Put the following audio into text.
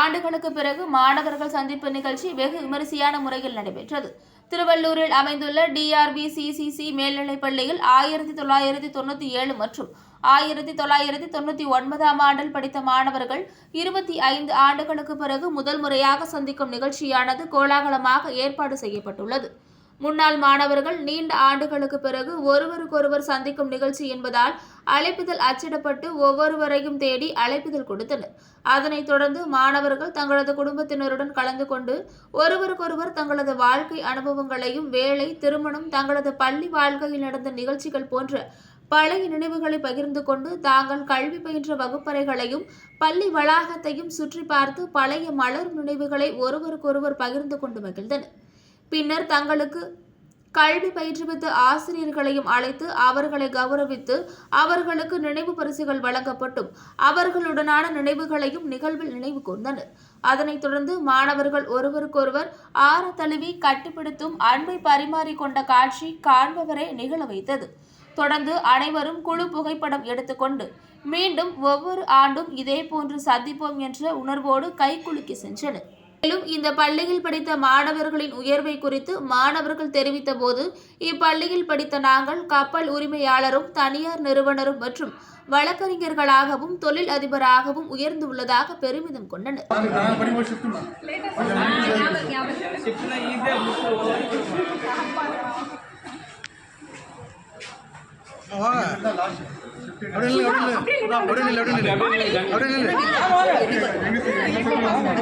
ஆண்டுகளுக்கு பிறகு மாணவர்கள் சந்திப்பு நிகழ்ச்சி வெகு விமரிசையான முறையில் நடைபெற்றது. திருவள்ளூரில் அமைந்துள்ள டிஆர்பி சிசிசி மேல்நிலைப் பள்ளியில் ஆயிரத்தி தொள்ளாயிரத்தி தொண்ணூற்றி ஏழு மற்றும் ஆயிரத்தி தொள்ளாயிரத்தி தொண்ணூற்றி ஒன்பதாம் ஆண்டில் படித்த மாணவர்கள் இருபத்தி ஐந்து ஆண்டுகளுக்கு பிறகு முதல் முறையாக சந்திக்கும் நிகழ்ச்சியானது கோலாகலமாக ஏற்பாடு செய்யப்பட்டுள்ளது. முன்னாள் மாணவர்கள் நீண்ட ஆண்டுகளுக்கு பிறகு ஒருவருக்கொருவர் சந்திக்கும் நிகழ்ச்சி என்பதால் அழைப்புதல் அச்சிடப்பட்டு ஒவ்வொருவரையும் தேடி அழைப்பிதழ் கொடுத்தனர். அதனைத் தொடர்ந்து மாணவர்கள் தங்களது குடும்பத்தினருடன் கலந்து கொண்டு ஒருவருக்கொருவர் தங்களது வாழ்க்கை அனுபவங்களையும் வேலை திருமணம் தங்களது பள்ளி வாழ்க்கையில் நடந்த நிகழ்ச்சிகள் போன்ற பழைய நினைவுகளை பகிர்ந்து கொண்டு தாங்கள் கல்வி பயின்ற வகுப்பறைகளையும் பள்ளி வளாகத்தையும் சுற்றி பார்த்து பழைய மலர் நினைவுகளை ஒருவருக்கொருவர் பகிர்ந்து கொண்டு மகிழ்ந்தனர். பின்னர் தங்களுக்கு கல்வி பயிற்றுவித்த ஆசிரியர்களையும் அழைத்து அவர்களை கௌரவித்து அவர்களுக்கு நினைவு பரிசுகள் வழங்கப்பட்டும். அவர்களுடனான நினைவுகளையும் நிகழ்வில் நினைவு கூர்ந்தனர் அதனைத் தொடர்ந்து மாணவர்கள் ஒருவருக்கொருவர் ஆற தழுவி கட்டுப்படுத்தும் அன்பை பரிமாறிக்கொண்ட காட்சி காண்பவரை நிகழ வைத்தது. தொடர்ந்து அனைவரும் குழு புகைப்படம் எடுத்துக்கொண்டு மீண்டும் ஒவ்வொரு ஆண்டும் இதே போன்று சந்திப்போம் என்ற உணர்வோடு கைக்குலுக்கி சென்றனர். மேலும் இந்த பள்ளியில் படித்த மாணவர்களின் உயர்வை குறித்து மாணவர்கள் தெரிவித்த போது இப்பள்ளியில் படித்த நாங்கள் கப்பல் உரிமையாளரும் தனியார் நிறுவனரும் மற்றும் வழக்கறிஞர்களாகவும் தொழில் அதிபராகவும் உயர்ந்துள்ளதாக பெருமிதம் கொண்டனர். வாங்க. அப்படியே அப்படியே அப்படியே அப்படியே